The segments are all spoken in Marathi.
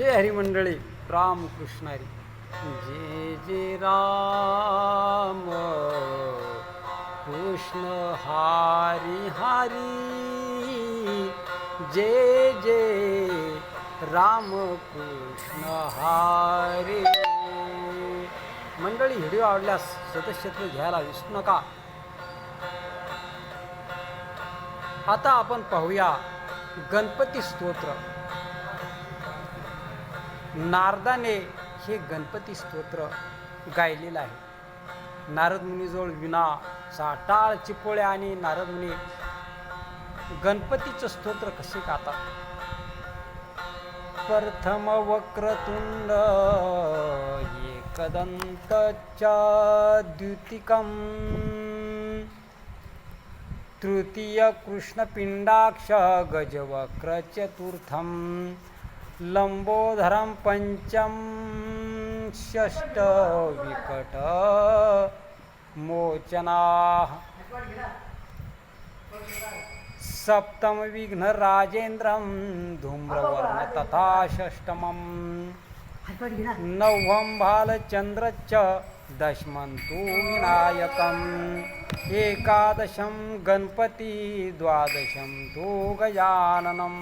जय हरिमंडळी राम कृष्ण हरी. जे जे राम. कृष्ण हारी हारी. जे जे राम कृष्ण हारी. मंडळी व्हिडिओ आवडल्यास सदस्यत्व घ्यायला विसरू नका. आता आपण पाहूया गणपती स्तोत्र. नारदाने हे गणपती स्तोत्र गायलेलं आहे. नारद मुनीजवळ विना चाटाळ चिपोळ्या आणि नारद मुनी गणपतीचं स्तोत्र कसे गातात? प्रथम वक्रतुंड एकदंत द्युतिकम तृतीय कृष्णपिंडाक्ष गजवक्र चतुर्थम लंबोधरम पंचम षष्ट विकट मोचना। सप्तम विघ्न राजेंद्रम धूम्रवर्ण तथा षष्टमं। नवम भालचंद्रच्च दशमं तु विनायकम् एकादशं गणपती द्वादशं तु गजाननम्।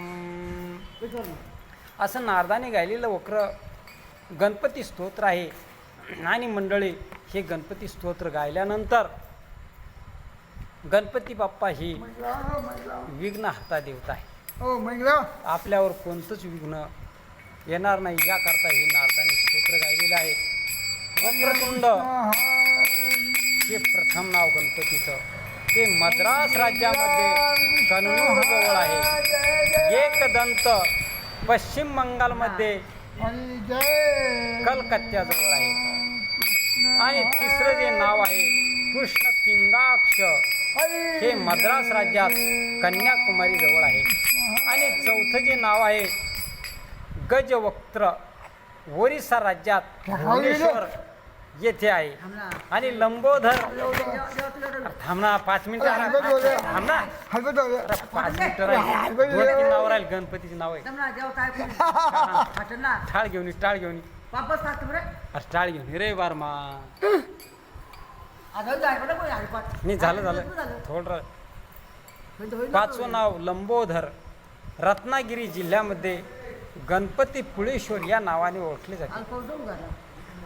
असं नारदाने गायलेलं वक्र गणपती स्तोत्र आहे. आणि मंडळी हे गणपती स्तोत्र गायल्यानंतर गणपती बाप्पा ही विघ्न हाता देवता आहे. हो आपल्यावर कोणतंच विघ्न येणार नाही. याकरता हे नारदाने स्तोत्र गायलेलं आहे. वक्रतुंड. हे प्रथम नाव गणपतीचं. ते मद्रास राज्यामध्ये कन्नूर जवळ आहे. एक दंत पश्चिम बंगालमध्ये आणि कलकत्त्याजवळ आहे. आणि तिसरं जे नाव आहे कृष्ण पिंगाक्ष. हे मद्रास राज्यात कन्याकुमारी जवळ आहे. आणि चौथं जे नाव आहे गजवक्त्र. ओरिसा राज्यात भुवनेश्वर. येथे आहे. आणि लंबोधर थांब ना पाच मिनिटं थांब ना. हलवत अरे पाच मिनिटं नाव राहील गणपतीचे नाव आहे. टाळ घेऊन टाळ घेऊन अरे टाळ घेऊन रे बारमा. नाही झालं झालं. थोडं पाचवं. नाव लंबोधर रत्नागिरी जिल्ह्यामध्ये गणपती पुळेश्वर या नावाने ओळखले जाते.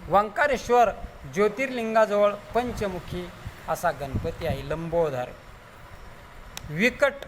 वंकारेश्वर ज्योतिर्लिंगाजवळ पंचमुखी असा गणपती आहे लंबोधर विकट